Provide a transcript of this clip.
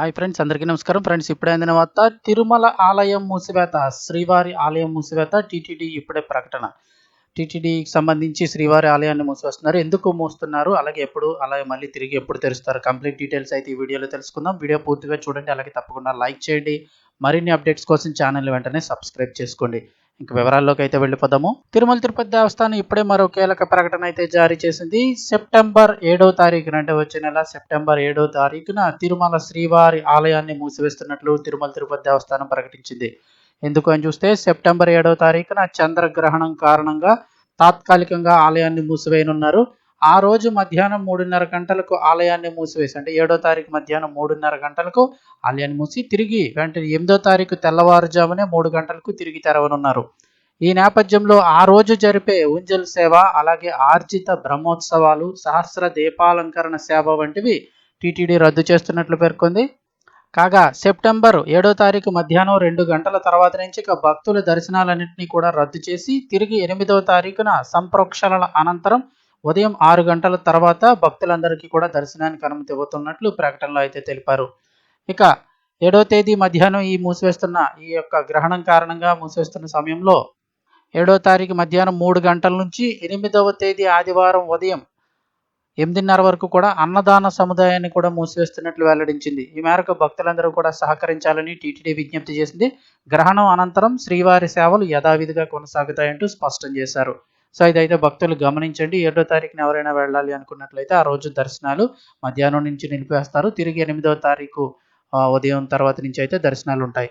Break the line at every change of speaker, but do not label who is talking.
Hi friends అందరికీ నమస్కారం. Friends ఇప్పుడే అందిన వార్త తిరుమల ఆలయం మూసివేత శ్రీవారి ఆలయం మూసివేత టీటీడీ ఇప్పుడే ప్రకటన. టీటీడీకి సంబంధించి శ్రీవారి ఆలయాన్ని మూసివేస్తున్నారు. ఎందుకు మూస్తున్నారు? అలాగే ఎప్పుడు అలాగే మళ్ళీ తిరిగి ఎప్పుడు తెరుస్తారు? కంప్లీట్ డీటెయిల్స్ అయితే ఈ వీడియోలో తెలుసుకుందాం. వీడియో పూర్తిగా చూడండి అలాగే తప్పకుండా లైక్ చేయండి. మరిన్ని అప్డేట్స్ కోసం ఛానల్ వెంటనే సబ్స్క్రైబ్ చేసుకోండి. ఇంక వివరాల్లోకి అయితే వెళ్ళిపోదాము. తిరుమల తిరుపతి దేవస్థానం ఇప్పుడే మరో కీలక ప్రకటన అయితే జారీ చేసింది. సెప్టెంబర్ ఏడో తారీఖున అంటే వచ్చే నెల సెప్టెంబర్ ఏడో తారీఖున తిరుమల శ్రీవారి ఆలయాన్ని మూసివేస్తున్నట్లు తిరుమల తిరుపతి దేవస్థానం ప్రకటించింది. ఎందుకు అని చూస్తే సెప్టెంబర్ ఏడో తారీఖున చంద్రగ్రహణం కారణంగా తాత్కాలికంగా ఆలయాన్ని మూసివేయనున్నారు. ఆ రోజు మధ్యాహ్నం మూడున్నర గంటలకు ఆలయాన్ని మూసివేసి అంటే ఏడో తారీఖు మధ్యాహ్నం మూడున్నర గంటలకు ఆలయాన్ని మూసి తిరిగి వెంటనే ఎనిమిదో తారీఖు తెల్లవారుజామునే మూడు గంటలకు తిరిగి తెరవనున్నారు. ఈ నేపథ్యంలో ఆ రోజు జరిపే ఉంజల్ సేవ అలాగే ఆర్జిత బ్రహ్మోత్సవాలు సహస్ర దీపాలంకరణ సేవ వంటివి టీటీడీ రద్దు చేస్తున్నట్లు పేర్కొంది. కాగా సెప్టెంబర్ ఏడో తారీఖు మధ్యాహ్నం రెండు గంటల తర్వాత నుంచి ఇక భక్తుల దర్శనాలన్నింటినీ కూడా రద్దు చేసి తిరిగి ఎనిమిదవ తారీఖున సంప్రోక్షణల అనంతరం ఉదయం ఆరు గంటల తర్వాత భక్తులందరికీ కూడా దర్శనానికి అనుమతి ఇవ్వతున్నట్లు ప్రకటనలో అయితే తెలిపారు. ఇక ఏడో తేదీ మధ్యాహ్నం ఈ మూసివేస్తున్న ఈ యొక్క గ్రహణం కారణంగా మూసివేస్తున్న సమయంలో ఏడో తారీఖు మధ్యాహ్నం మూడు గంటల నుంచి ఎనిమిదవ తేదీ ఆదివారం ఉదయం ఎనిమిదిన్నర వరకు కూడా అన్నదాన సముదాయాన్ని కూడా మూసివేస్తున్నట్లు వెల్లడించింది. ఈ మేరకు భక్తులందరూ కూడా సహకరించాలని టీటీడీ విజ్ఞప్తి చేసింది. గ్రహణం అనంతరం శ్రీవారి సేవలు యథావిధిగా కొనసాగుతాయంటూ స్పష్టం చేశారు. సో ఇదైతే భక్తులు గమనించండి. ఏడో తారీఖున ఎవరైనా వెళ్ళాలి అనుకున్నట్లయితే ఆ రోజు దర్శనాలు మధ్యాహ్నం నుంచి నిలిపివేస్తారు తిరిగి ఎనిమిదవ తారీఖు ఉదయం తర్వాత నుంచి అయితే దర్శనాలు ఉంటాయి.